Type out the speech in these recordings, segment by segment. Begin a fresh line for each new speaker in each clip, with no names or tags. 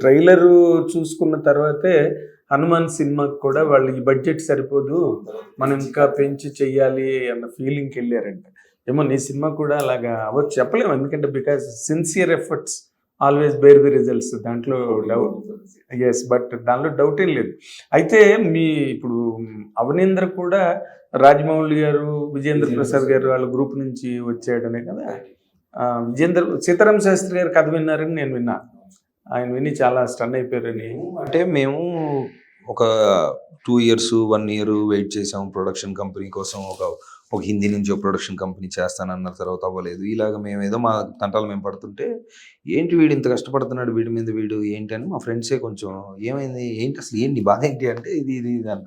Trailer చూసుకున్న తర్వాతే హనుమాన్ సినిమాకి కూడా వాళ్ళు ఈ బడ్జెట్ సరిపోదు మనం ఇంకా పెంచి చెయ్యాలి అన్న ఫీలింగ్కి వెళ్ళారంట. ఏమో నీ సినిమా కూడా అలాగా అవ్వచ్చు. చెప్పలేము ఎందుకంటే because sincere efforts always bear the results దాంట్లో డౌట్ ఎస్ బట్ దానిలో డౌట్ ఏం లేదు. అయితే మీ ఇప్పుడు అవనీంద్ర కూడా రాజమౌళి గారు విజేంద్ర ప్రసాద్ గారు వాళ్ళ గ్రూప్ నుంచి వచ్చాడనే కదా? విజేంద్ర సీతారాం శాస్త్రి గారు కథ విన్నారని నేను విన్నా. ఆయన విని చాలా స్టన్ అయిపోయారని
అంటే మేము ఒక two years one year wait చేసాం ప్రొడక్షన్ కంపెనీ కోసం. ఒక ఒక హిందీ నుంచి ఒక ప్రొడక్షన్ కంపెనీ చేస్తానన్న తర్వాత అవ్వలేదు. ఇలాగ మేము ఏదో మా తంటాలు మేము పడుతుంటే ఏంటి వీడు ఇంత కష్టపడుతున్నాడు? వీడి మీద వీడు ఏంటి? అని మా ఫ్రెండ్సే కొంచెం ఏమైంది? ఏంటి అసలు? ఏంటి బాధ ఏంటి? అంటే ఇది ఇది ఇది అని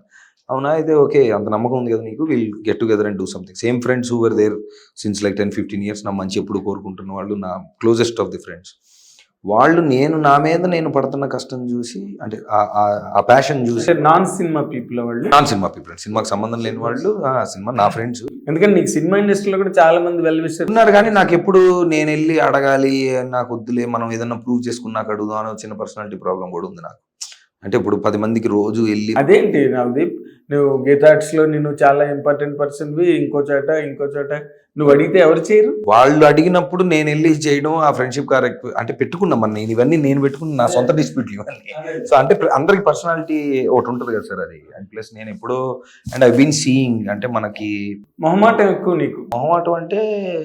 అవునా? అయితే ఓకే. అంత నమ్మకం ఉంది కదా నీకు? Will get together and do something same friends whoever there since like ten fifteen years నా మంచి ఎప్పుడు కోరుకుంటున్న వాళ్ళు నా క్లోజెస్ట్ ఆఫ్ ది ఫ్రెండ్స్ వాళ్ళు నేను నా మీద నేను పడుతున్న కష్టం చూసి అంటే ఆ- ప్యాషన్ చూసి.
నాన్ సినిమా పీపుల్ వాళ్ళు?
నాన్ సినిమా పీపుల్ సినిమాకి సంబంధం లేని వాళ్ళు ఆ సినిమా నా ఫ్రెండ్స్
ఎందుకంటే నీకు సినిమా ఇండస్ట్రీలో కూడా చాలా మంది వెల్ విషర్
ఉన్నారు కానీ నాకు ఎప్పుడు నేను వెళ్ళి అడగాలి నాకు వద్దులే మనం ఏదన్నా ప్రూవ్ చేసుకున్నాక అడుగుదాం అనే చిన్న పర్సనాలిటీ ప్రాబ్లం కూడా ఉంది నాకు. అంటే ఇప్పుడు పది మందికి రోజు వెళ్ళి
అదేంటి నవదీప్? నువ్వు గీతార్ట్స్లో నేను చాలా ఇంపార్టెంట్ పర్సన్ వి ఇంకో చోట ఇంకో చోట. నువ్వు అడిగితే ఎవరు చేయరు?
వాళ్ళు అడిగినప్పుడు నేను వెళ్ళి చేయడం ఆ ఫ్రెండ్షిప్ కార్యక్ అంటే పెట్టుకున్నా మన నేను. ఇవన్నీ నేను పెట్టుకున్న నా సొంత డిస్ప్యూట్లు ఇవన్నీ. సో అంటే అందరికి పర్సనాలిటీ ఒకటి ఉంటుంది కదా సార్ అది. అండ్ ప్లస్ నేను ఎప్పుడో అండ్ ఐ బీన్ సీయింగ్ అంటే మనకి
మొహమాటం ఎక్కువ నీకు.
మొహమాటం అంటే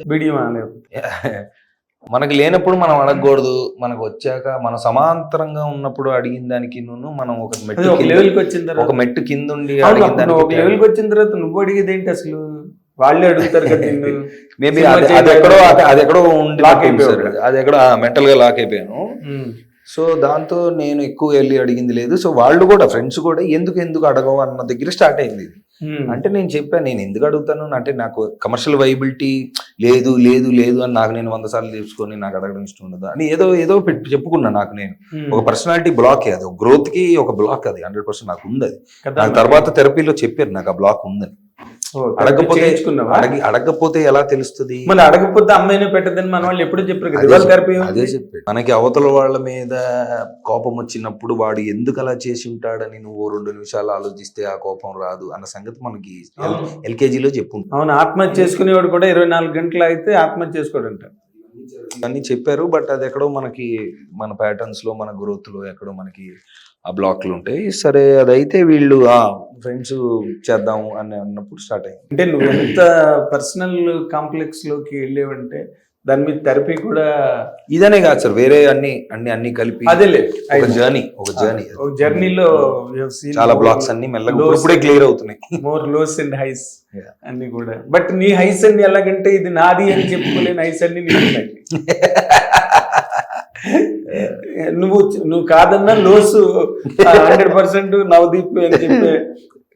బిడియం అనలేదు
మనకి లేనప్పుడు మనం అడగకూడదు మనకు వచ్చాక మన సమాంతరంగా ఉన్నప్పుడు అడిగిన దానికి నువ్వు మనం ఒక మెట్టు
ఒక లెవెల్కి వచ్చిన
ఒక
తర్వాత
మెట్టు కింద ఉండి
ఒక లెవెల్కి వచ్చిన తర్వాత నువ్వు అడిగేది ఏంటి అసలు వాళ్ళే అడుగుతారు కదా నిన్ను
మేబీ అది ఎక్కడో అది- ఎక్కడో ఉండి సార్.
అయిపోయావు.
అది ఎక్కడో మెంటల్గా లాక్ అయిపోయాను
ఉమ్.
సో దాంతో నేను ఎక్కువ వెళ్ళి అడిగింది లేదు సో వాళ్ళు కూడా ఫ్రెండ్స్ కూడా ఎందుకు ఎందుకు అడగవు అన్న దగ్గర స్టార్ట్ అయింది. అంటే నేను చెప్పాను నేను ఎందుకు అడుగుతాను? అంటే నాకు కమర్షియల్ వైబిలిటీ లేదు లేదు లేదు అని నాకు నేను వంద సార్లు తెలుసుకొని నాకు అడగడం ఇష్టం ఉండదు అని ఏదో ఏదో చెప్పుకున్నా నాకు నేను.
ఉమ్.
ఒక పర్సనాలిటీ బ్లాక్ అది. ఒక గ్రోత్కి ఒక బ్లాక్ అది. హండ్రెడ్ పర్సెంట్ నాకు ఉంది అది. తర్వాత థెరపీలో చెప్పారు నాకు ఆ బ్లాక్ ఉందని. అడగకపోతే అడగకపోతే ఎలా తెలుస్తుంది?
మళ్ళీ అడగకపోతే అమ్మాయినే పెట్టదని మన వాళ్ళు ఎప్పుడు చెప్పారు కదా?
అదే చెప్ప- చెప్పాడు మనకి అవతల వాళ్ళ మీద కోపం వచ్చినప్పుడు వాడు ఎందుకు అలా చేసి ఉంటాడని నువ్వు రెండు నిమిషాలు ఆలోచిస్తే ఆ కోపం రాదు అన్న సంగతి మనకి ఎల్కేజీలో చెప్పుంటాం.
అవును ఆత్మహత్య చేసుకునేవాడు కూడా ఇరవై నాలుగు గంటలు అయితే ఆత్మహత్య చేసుకోడంట.
అన్ని చెప్పారు బట్ అది ఎక్కడో మనకి మన ప్యాటర్న్స్లో మన గ్రోత్లో ఎక్కడో మనకి ఆ బ్లాక్లు ఉంటాయి. సరే అదైతే వీళ్ళు ఆ ఫ్రెండ్స్ చేద్దాము అని అన్నప్పుడు స్టార్ట్ అయింది.
అంటే నువ్వు ఎంత పర్సనల్ కాంప్లెక్స్లోకి వెళ్ళేవంటే దాని మీద థెరపీ కూడా
ఇదనే కాదు సార్ వేరే అన్ని అన్ని అన్ని కలిపి
అదేలే
ఒక జర్నీ ఒక జర్నీ
ఒక జర్నీలో
చాలా బ్లాక్స్ అన్ని మెల్లగా ఇప్పుడే క్లియర్ అవుతున్నాయి
మోర్ లోస్ అండ్ హైస్. అన్ని కూడా బట్ నీ హైస్ అన్ని ఎలాగంటే ఇది నాది అని చెప్పుకోలేని హైస్ అన్ని నీకు ఉన్నాయి. నువ్వు నువ్వు కాదన్నా లోసు హండ్రెడ్ పర్సెంట్ నవదీప్ అని చెప్పే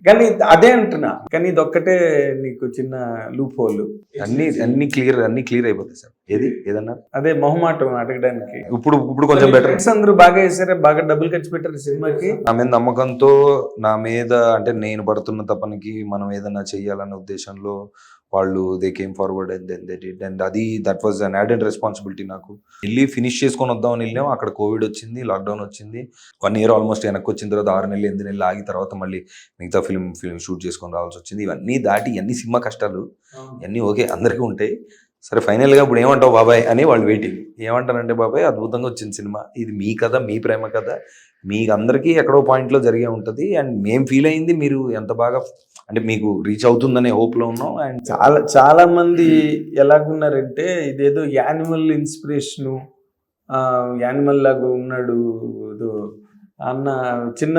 కానీ అదే అంటున్నా. కానీ ఇది ఒక్కటే నీకు చిన్న లూప్ హోల్
అన్ని అన్ని క్లియర్ అన్ని క్లియర్ అయిపోతాయి సార్. ఏది? ఏదన్నా?
అదే మొహమాటం అడగడానికి.
ఇప్పుడు ఇప్పుడు కొంచెం బెటర్
అందరూ బాగా వేసారా? బాగా డబ్బులు ఖర్చు పెట్టారు సినిమాకి?
నా మీద నమ్మకంతో నా మీద అంటే నేను పడుతున్న తపనికి మనం ఏదైనా చెయ్యాలన్న ఉద్దేశంలో వాళ్ళు they came forward and then they did and అది that was an added responsibility నాకు. వెళ్ళి ఫినిష్ చేసుకొని వద్దామని వెళ్ళాం అక్కడ కోవిడ్ వచ్చింది లాక్డౌన్ వచ్చింది. వన్ ఇయర్ ఆల్మోస్ట్ వెనక్కి వచ్చిన తర్వాత ఆరు నెలలు ఎనిమిది నెలలు ఆగి తర్వాత మళ్ళీ మిగతా ఫిల్మ్ ఫిల్మ్ షూట్ చేసుకొని రావాల్సి వచ్చింది. ఇవన్నీ దాటి అన్ని సినిమా కష్టాలు ఇవన్నీ ఓకే అందరికీ ఉంటాయి. సరే ఫైనల్గా ఇప్పుడు ఏమంటావు బాబాయ్ అని వాళ్ళు వెయిటింగ్ ఏమంటారంటే బాబాయ్ అద్భుతంగా వచ్చింది సినిమా. ఇది మీ కథ మీ ప్రేమ కథ. మీకు అందరికీ ఎక్కడో పాయింట్లో జరిగే ఉంటుంది. అండ్ మేము ఫీల్ అయింది మీరు ఎంత బాగా అంటే మీకు రీచ్ అవుతుందనే హోప్లో ఉన్నాం. అండ్
చాలా చాలా మంది ఎలాగున్నారంటే ఇదేదో యానిమల్ ఇన్స్పిరేషను యానిమల్ లాగా ఉన్నాడు ఏదో అన్న చిన్న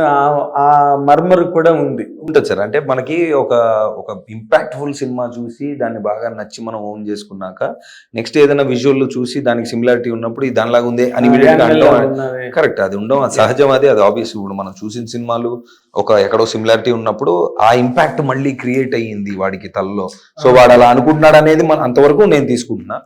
ఆ- మర్మర్ కూడా ఉంది.
ఉంటుంది సార్. అంటే మనకి ఒక ఒక ఇంపాక్ట్ఫుల్ సినిమా చూసి దాన్ని బాగా నచ్చి మనం ఓన్ చేసుకున్నాక నెక్స్ట్ ఏదైనా విజువల్ చూసి దానికి సిమిలారిటీ ఉన్నప్పుడు ఇది దానిలాగా ఉంది అని. కరెక్ట్ అది ఉండడం అది సహజం అది. అది ఆబ్వియస్ ఇప్పుడు మనం చూసిన సినిమాలు ఒక ఎక్కడో సిమిలారిటీ ఉన్నప్పుడు ఆ ఇంపాక్ట్ మళ్ళీ క్రియేట్ అయ్యింది వాడికి తలలో. సో వాడు అలా అనుకుంటున్నాడు అనేది మన అంతవరకు నేను తీసుకుంటున్నా.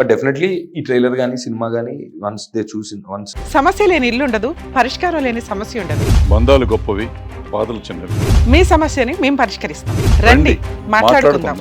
బట్ డెఫినెట్లీ ఈ ట్రైలర్ కానీ సినిమా కానీ వన్స్ దే చూసి వన్స్
సమస్య లేని ఇల్లు ఉండదు. పరిష్కారం లేని సమస్య ఉండదు.
బంధాలు గొప్పవి బాధలు చిన్నవి.
మీ సమస్యని మేము పరిష్కరిస్తాం. రండి
మాట్లాడుకుందాం.